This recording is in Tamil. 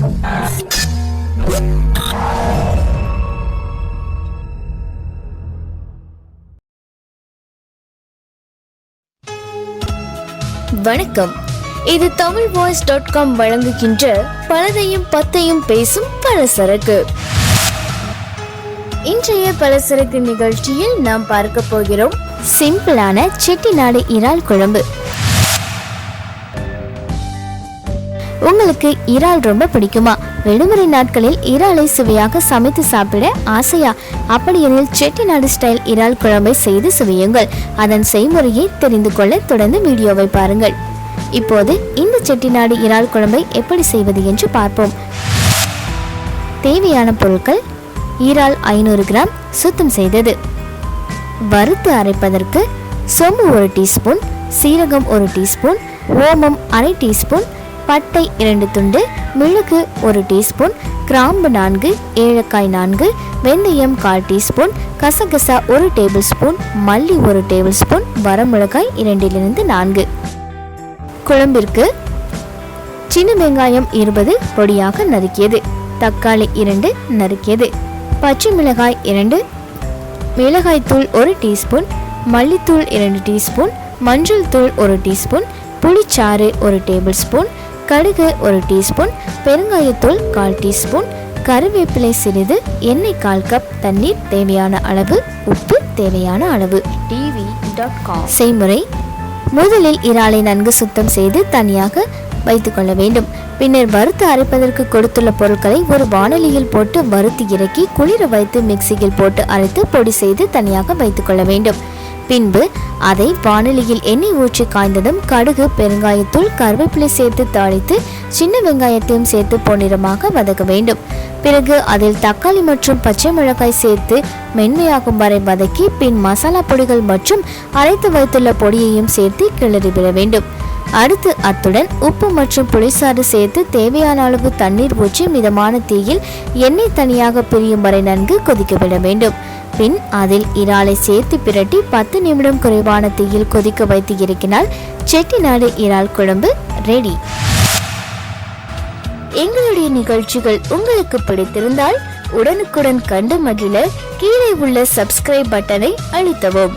வணக்கம். இது தமிழ் வாய்ஸ் டாட் காம் வழங்குகின்ற பலதையும் பத்தையும் பேசும் பலசரக்கு. இன்றைய பலசரக்கு நிகழ்ச்சியில் நாம் பார்க்க போகிறோம் சிம்பிளான செட்டிநாடு இறால் குழம்பு. உங்களுக்கு இறால் ரொம்ப பிடிக்குமா? விடுமுறை நாட்களில் இறாலை சுவையாக சமைத்து சாப்பிட ஆசையா? அப்படியெனில் செட்டிநாடு ஸ்டைல் இறால் குழம்பை செய்து சுவையுங்கள். அதன் செய்முறையை தெரிந்து கொள்ள தொடர்ந்து வீடியோவை பாருங்கள். இப்போது இந்த செட்டிநாடு இறால் குழம்பை எப்படி செய்வது என்று பார்ப்போம். தேவையான பொருட்கள் இறால் ஐநூறு கிராம் சுத்தம் செய்தது. வறுத்து அரைப்பதற்கு சொம்பு ஒரு டீஸ்பூன் சீரகம் ஒரு டீஸ்பூன் ஓமம் அரை டீஸ்பூன் பட்டை இரண்டு துண்டு மிளகு ஒரு டீஸ்பூன் கிராம்பு நான்கு ஏலக்காய் நான்கு வெந்தயம் கால் டீஸ்பூன் கசகசா ஒரு டேபிள் ஸ்பூன் மல்லி ஒரு டேபிள் ஸ்பூன் வரமிளகாய் இரண்டிலிருந்து நான்கு. குழம்பிற்கு சின்ன வெங்காயம் இருபது பொடியாக நறுக்கியது. தக்காளி இரண்டு நறுக்கியது. பச்சை மிளகாய் இரண்டு மிளகாய்த்தூள் ஒரு டீஸ்பூன் மல்லித்தூள் இரண்டு டீஸ்பூன் மஞ்சள் தூள் ஒரு டீஸ்பூன் புளிச்சாறு ஒரு டேபிள் ஸ்பூன் கடுகு ஒரு டீஸ்பூன் பெருங்காயத்தூள் கால் டீஸ்பூன் கருவேப்பிலை சிறிது எண்ணெய் கால் கப் தண்ணீர் தேவையான அளவு உப்பு தேவையான அளவு டிவி டாட் காம் செய்முறை. முதலில் இறாலை நன்கு சுத்தம் செய்து தனியாக வைத்துக்கொள்ள வேண்டும். பின்னர் வறுத்து அரைப்பதற்கு கொடுத்துள்ள பொருட்களை ஒரு வாணலியில் போட்டு வறுத்து இறக்கி குளிர வைத்து மிக்சியில் போட்டு அரைத்து பொடி செய்து தனியாக வைத்துக்கொள்ள வேண்டும். பின்பு அதை வாணலியில் எண்ணெய் ஊற்றி காய்ந்ததும் கடுகு பெருங்காயத்தூள் கருவேப்பிலை சேர்த்து தாளித்து சின்ன வெங்காயத்தையும் சேர்த்து பொன்னிறமாக வதக்க வேண்டும். பிறகு அதில் தக்காளி மற்றும் பச்சை மிளகாய் சேர்த்து மென்மையாகும் வரை வதக்கி பின் மசாலா பொடிகள் மற்றும் அரைத்து வைத்துள்ள பொடியையும் சேர்த்து கிளறிவிட வேண்டும். அடுத்து அத்துடன் உப்பு மற்றும் புளிசாறு சேர்த்து தேவையான அளவு தண்ணீர் ஊற்றி மிதமான தீயில் எண்ணெய் தனியாக பிரியும் வரை நன்கு கொதிக்க விட வேண்டும். பின் அதில் இறாலை சேர்த்து பிரட்டி பத்து நிமிடம் குறைவான தீயில் கொதிக்க வைத்து இறக்கினால் செட்டிநாடு இறால் குழம்பு ரெடி எங்களுடைய நிகழ்ச்சிகள் உங்களுக்கு பிடித்திருந்தால் உடனுக்குடன் கண்டு மகிழ கீழே உள்ள சப்ஸ்கிரைப் பட்டனை அழுத்தவும்.